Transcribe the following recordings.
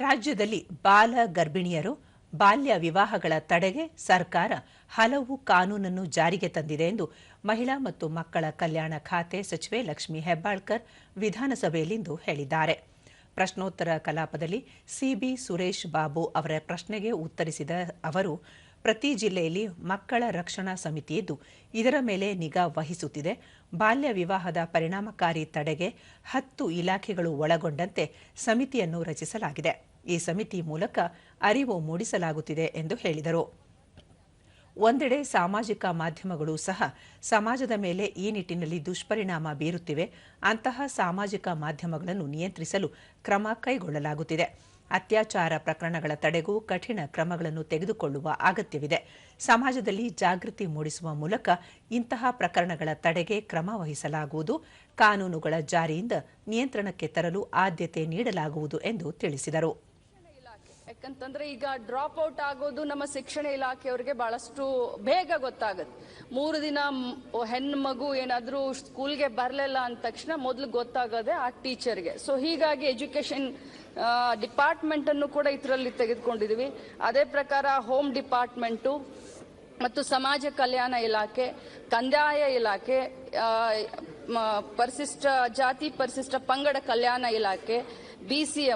ರಾಜ್ಯದಲ್ಲಿ ಬಾಲ ಗರ್ಭಿಣಿಯರು ಬಾಲ್ಯ ವಿವಾಹಗಳ ತಡೆಗೆ ಸರ್ಕಾರ ಹಲವು ಕಾನೂನನ್ನು ಜಾರಿಗೆ ತಂದಿದೆ ಎಂದು ಮಹಿಳಾ ಮತ್ತು ಮಕ್ಕಳ ಕಲ್ಯಾಣ ಖಾತೆ ಸಚಿವೆ ಲಕ್ಷ್ಮಿ ಹೆಬ್ಬಾಳ್ಕರ್ ವಿಧಾನಸಭೆಯಲ್ಲಿಂದು ಹೇಳಿದ್ದಾರೆ. ಪ್ರಶ್ನೋತ್ತರ ಕಲಾಪದಲ್ಲಿ ಸಿಬಿ ಸುರೇಶ್ ಬಾಬು ಅವರ ಪ್ರಶ್ನೆಗೆ ಉತ್ತರಿಸಿದ ಅವರು, ಪ್ರತಿ ಜಿಲ್ಲೆಯಲ್ಲಿ ಮಕ್ಕಳ ರಕ್ಷಣಾ ಸಮಿತಿಯಿದ್ದು ಇದರ ಮೇಲೆ ನಿಗಾ ವಹಿಸುತ್ತಿದೆ. ಬಾಲ್ಯ ವಿವಾಹದ ಪರಿಣಾಮಕಾರಿ ತಡೆಗೆ ಹತ್ತು ಇಲಾಖೆಗಳು ಒಳಗೊಂಡಂತೆ ಸಮಿತಿಯನ್ನು ರಚಿಸಲಾಗಿದೆ. ಈ ಸಮಿತಿ ಮೂಲಕ ಅರಿವು ಮೂಡಿಸಲಾಗುತ್ತಿದೆ ಎಂದು ಹೇಳಿದರು. ಒಂದೆಡೆ ಸಾಮಾಜಿಕ ಮಾಧ್ಯಮಗಳು ಸಹ ಸಮಾಜದ ಮೇಲೆ ಈ ನಿಟ್ಟಿನಲ್ಲಿ ದುಷ್ಪರಿಣಾಮ ಬೀರುತ್ತಿವೆ. ಅಂತಹ ಸಾಮಾಜಿಕ ಮಾಧ್ಯಮಗಳನ್ನು ನಿಯಂತ್ರಿಸಲು ಕ್ರಮ ಕೈಗೊಳ್ಳಲಾಗುತ್ತಿದೆ. ಅತ್ಯಾಚಾರ ಪ್ರಕರಣಗಳ ತಡೆಗೂ ಕಠಿಣ ಕ್ರಮಗಳನ್ನು ತೆಗೆದುಕೊಳ್ಳುವ ಅಗತ್ಯವಿದೆ. ಸಮಾಜದಲ್ಲಿ ಜಾಗೃತಿ ಮೂಡಿಸುವ ಮೂಲಕ ಇಂತಹ ಪ್ರಕರಣಗಳ ತಡೆಗೆ ಕ್ರಮ ವಹಿಸಲಾಗುವುದು. ಕಾನೂನುಗಳ ಜಾರಿಯಿಂದ ನಿಯಂತ್ರಣಕ್ಕೆ ತರಲು ಆದ್ಯತೆ ನೀಡಲಾಗುವುದು ಎಂದು ತಿಳಿಸಿದರು. ಯಾಕಂತಂದ್ರೆ ಈಗ ಡ್ರಾಪ್ ಔಟ್ ಆಗೋದು ನಮ್ಮ ಶಿಕ್ಷಣ ಇಲಾಖೆಯವ್ರಿಗೆ ಬಹಳಷ್ಟು ಬೇಗ ಗೊತ್ತಾಗುತ್ತೆ. ಮೂರು ದಿನ ಹೆಣ್ಣು ಮಗು ಏನಾದರೂ ಸ್ಕೂಲ್ಗೆ ಬರಲಿಲ್ಲ ಅಂದ ತಕ್ಷಣ ಮೊದಲು ಗೊತ್ತಾಗೋದೆ ಆ ಟೀಚರ್ಗೆ ಸೊ ಹೀಗಾಗಿ ಎಜುಕೇಶನ್ ಡಿಪಾರ್ಟ್ಮೆಂಟ್ ಅನ್ನು ಕೂಡ ಇದರಲ್ಲಿ ತೆಗೆದುಕೊಂಡಿದೀವಿ. ಅದೇ ಪ್ರಕಾರ ಹೋಮ್ ಡಿಪಾರ್ಟ್ಮೆಂಟು ಮತ್ತು ಸಮಾಜ ಕಲ್ಯಾಣ ಇಲಾಖೆ, ಕಂದಾಯ ಇಲಾಖೆ ಪರಿಶಿಷ್ಟ ಜಾತಿ ಪರಿಶಿಷ್ಟ ಪಂಗಡ ಕಲ್ಯಾಣ ಇಲಾಖೆ ಬಿ ಸಿ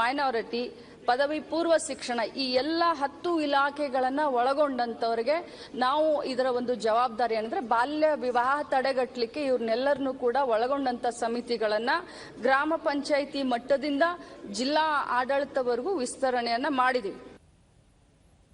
ಮೈನಾರಿಟಿ ಪದವಿ ಪೂರ್ವ ಶಿಕ್ಷಣ ಈ ಎಲ್ಲ ಹತ್ತು ಇಲಾಖೆಗಳನ್ನು ಒಳಗೊಂಡಂಥವ್ರಿಗೆ ನಾವು ಇದರ ಒಂದು ಜವಾಬ್ದಾರಿ. ಏನಂದ್ರೆ ಬಾಲ್ಯ ವಿವಾಹ ತಡೆಗಟ್ಟಲಿಕ್ಕೆ ಇವ್ರನ್ನೆಲ್ಲರನ್ನೂ ಕೂಡ ಒಳಗೊಂಡಂತ ಸಮಿತಿಗಳನ್ನ ಗ್ರಾಮ ಪಂಚಾಯಿತಿ ಮಟ್ಟದಿಂದ ಜಿಲ್ಲಾ ಆಡಳಿತವರೆಗೂ ವಿಸ್ತರಣೆಯನ್ನು ಮಾಡಿದೀವಿ.